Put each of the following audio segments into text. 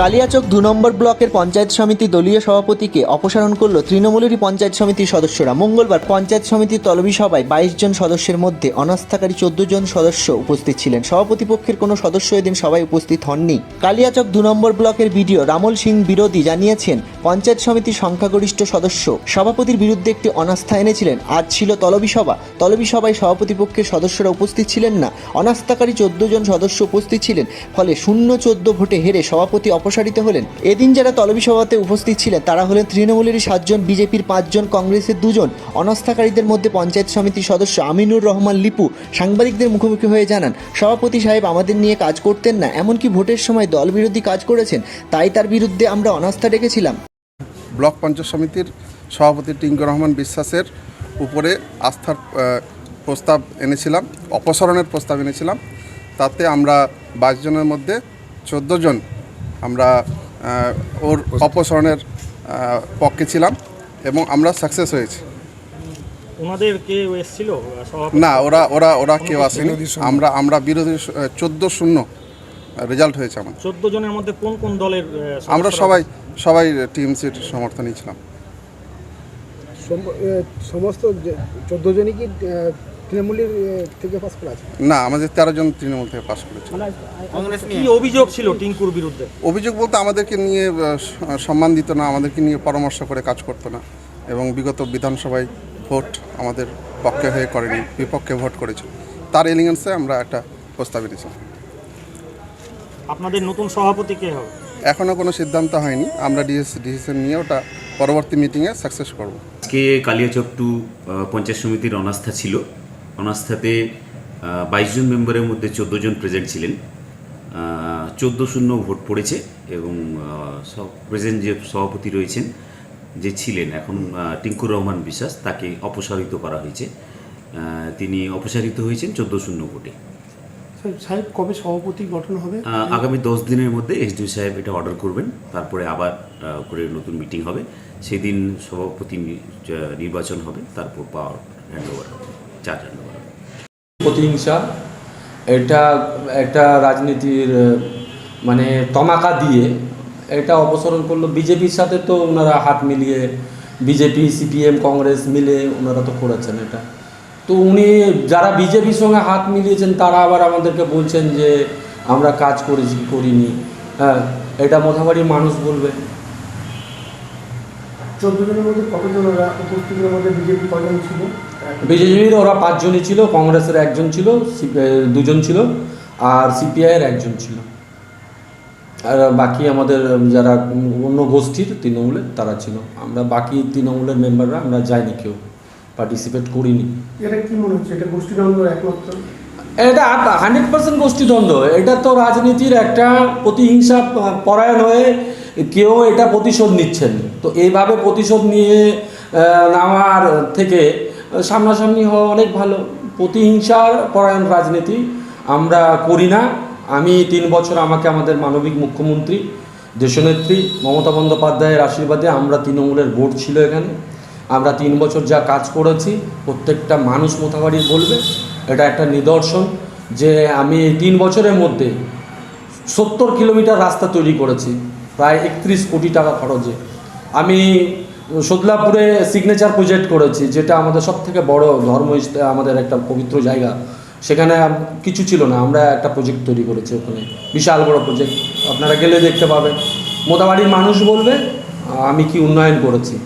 কালিয়াচক দু নম্বর ব্লকের পঞ্চায়েত সমিতি দলীয় সভাপতিকে অপসারণ করল তৃণমূলেরই পঞ্চায়েত সমিতির সদস্যরা। মঙ্গলবার পঞ্চায়েত সমিতির তলবি সভায় বাইশ জন সদস্যের মধ্যে অনাস্থাকারী চোদ্দ জন সদস্য উপস্থিত ছিলেন। সভাপতি পক্ষের কোনো সদস্য এদিন সবাই উপস্থিত হননি। কালিয়াচক দু নম্বর ব্লকের বিডিও রামল সিং বিরোধী জানিয়েছেন পঞ্চায়েত সমিতির সংখ্যাগরিষ্ঠ সদস্য। সভাপতির বিরুদ্ধে একটি অনাস্থা এনেছিলেন। আজ ছিল তলবি সভা। তলবি সভায় সভাপতি পক্ষের সদস্যরা উপস্থিত ছিলেন না। অনাস্থাকারী চোদ্দ জন সদস্য উপস্থিত ছিলেন। ফলে শূন্য চোদ্দ ভোটে হেরে সভাপতি অপসারিত হলেন। এদিন যারা তলবি সভাতে উপস্থিত ছিলেন, তারা হলেন তৃণমূলেরই সাতজন, বিজেপির পাঁচজন, কংগ্রেসের দুজন। অনাস্থাকারীদের মধ্যে পঞ্চায়েত সমিতির সদস্য আমিনুর রহমান লিপু সাংবাদিকদের মুখোমুখি হয়ে জানান, সভাপতি সাহেব আমাদের নিয়ে কাজ করতেন না। এমনকি ভোটের সময় দল বিরোধী কাজ করেছেন। তাই তার বিরুদ্ধে আমরা অনাস্থা ডেকেছিলাম। ব্লক পঞ্চায়েত সমিতির সভাপতি টিঙ্কু রহমান বিশ্বাসের উপরে আস্থার প্রস্তাব এনেছিলাম অপসারণের প্রস্তাব এনেছিলাম। তাতে আমরা বাইশ জনের মধ্যে চোদ্দ জন আমরা ওর অপসারণের পক্ষে ছিলাম এবং আমরা সাকসেস হয়েছি। ওনাদের কেউ এসেছিল না ওরা ওরা ওরা কেউ আসেনি। আমরা আমরা বিরোধী চোদ্দ শূন্য রেজাল্ট হয়েছে আমার চোদ্দ জনের মধ্যে কোন কোন দলের আমরা সবাই সবাই টিএমসির সমর্থনই ছিলাম। সমস্ত চোদ্দ জনই কি তৃণমূলের থেকে পাস করা আছে? না আমাদের তেরো জন তৃণমূল থেকে পাশ করেছে। কি অভিযোগ ছিল টিঙ্কুর বিরুদ্ধে? অভিযোগ বলতে আমাদেরকে নিয়ে সম্মান দিত না আমাদেরকে নিয়ে পরামর্শ করে কাজ করতো না। এবং বিগত বিধানসভায় ভোট আমাদের পক্ষে হয়ে করেনি বিপক্ষে ভোট করেছে। তার এলিগেন্সে আমরা একটা প্রস্তাব এনেছিলাম। আপনাদের নতুন সভাপতি কে হবে? এখনও কোনো সিদ্ধান্ত হয়নি। আমরা ডিএস ডিসিশন নিয়ে ওটা পরবর্তী মিটিংয়ে সাকসেস করব। আজকে কালিয়াচক টু পঞ্চায়েত সমিতির অনাস্থা ছিল। অনাস্থাতে বাইশ জন মেম্বারের মধ্যে চোদ্দ জন প্রেজেন্ট ছিলেন। চোদ্দ শূন্য ভোট পড়েছে এবং প্রেজেন্ট যে সভাপতি রয়েছেন যে ছিলেন এখন টিঙ্কুর রহমান বিশ্বাস তাকে অপসারিত করা হয়েছে। তিনি অপসারিত হয়েছেন চোদ্দ শূন্য ভোটে। সাহেব কবে সভাপতি গঠন হবে? আগামী দশ দিনের মধ্যে এসডিও সাহেব এটা অর্ডার করবেন। তারপরে আবার করে নতুন মিটিং হবে। সেদিন সভাপতি নির্বাচন হবে। তারপর পাওয়ার হ্যান্ড ওভার হবে। চার্জ হ্যান্ড ওভার হবে। প্রতিহিংসা এটা একটা রাজনীতির মানে তমাকা দিয়ে এটা অপসারণ করল। বিজেপির সাথে তো ওনারা হাত মিলিয়ে বিজেপি সিপিএম কংগ্রেস মিলে ওনারা তো করেছেন এটা। তো উনি যারা বিজেপির সঙ্গে হাত মিলিয়েছেন তারা আবার আমাদেরকে বলছেন যে আমরা কাজ করেছি করিনি। হ্যাঁ এটা মোথাবাড়ির মানুষ বলবে। বিজেপির ওরা পাঁচজনই ছিল কংগ্রেসের একজন ছিল দুজন ছিল আর সিপিআইয়ের একজন ছিল। আর বাকি আমাদের যারা অন্য গোষ্ঠীর তৃণমূলের তারা ছিল। আমরা বাকি তৃণমূলের মেম্বাররা আমরা যাইনি কেউ। পার্টিসিপেট করিনি। এটা কি মনে হচ্ছে? এটা গোষ্ঠীদ্বন্দ্ব একমাত্র? এটা হান্ড্রেড পার্সেন্ট গোষ্ঠীদ্বন্দ্ব। এটা তো রাজনীতির একটা প্রতিহিংসা পরায়ণ হয়ে কেউ এটা প্রতিশোধ নিচ্ছেন। তো এইভাবে প্রতিশোধ নিয়ে নেওয়ার থেকে সামনাসামনি হওয়া অনেক ভালো। প্রতিহিংসার পরায়ণ রাজনীতি আমরা করি না। আমি তিন বছর আমাকে আমাদের মানবিক মুখ্যমন্ত্রী দেশনেত্রী মমতা বন্দ্যোপাধ্যায়ের আশীর্বাদে আমরা তৃণমূলের ভোট ছিল এখানে। আমরা তিন বছর যা কাজ করেছি, প্রত্যেকটা মানুষ মোথাবাড়ির বলবে, এটা একটা নিদর্শন যে আমি তিন বছরের মধ্যে সত্তর কিলোমিটার রাস্তা তৈরি করেছি, প্রায় একত্রিশ কোটি টাকা খরচে। আমি সদলাপুরে সিগনেচার প্রজেক্ট করেছি, যেটা আমাদের সব থেকে বড় ধর্ম আমাদের একটা পবিত্র জায়গা। সেখানে কিছু ছিল না, আমরা একটা প্রজেক্ট তৈরি করেছি ওখানে, বিশাল বড় প্রজেক্ট আপনারা গেলে দেখতে পাবেন। মোতাবাড়ির মানুষ বলবে, আমি কি উন্নয়ন করেছি।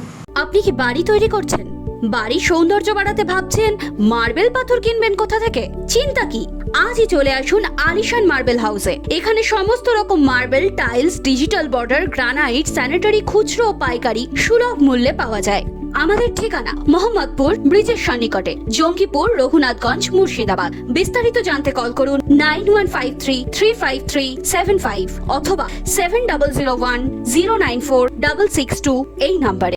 আপনি কি বাড়ি তৈরি করছেন? বাড়ির সৌন্দর্য বাড়াতে ভাবছেন? মার্বেল পাথর কিনবেন কোথা থেকে? চিন্তা কি? আজই চলে আসুন আলিশান মার্বেল হাউসে। এখানে সমস্ত রকম marble, tiles, digital border, granite, sanitary, খুচরো ও পাইকারি সুলভ মূল্যে পাওয়া যায়। আমাদের ঠিকানা মোহাম্মদপুর ব্রিজের সন্নিকটে, জঙ্গিপুর, রঘুনাথগঞ্জ, মুর্শিদাবাদ। বিস্তারিত জানতে কল করুন nine one five three three five three seven five অথবা seven double zero one zero nine four double six two এই নাম্বারে।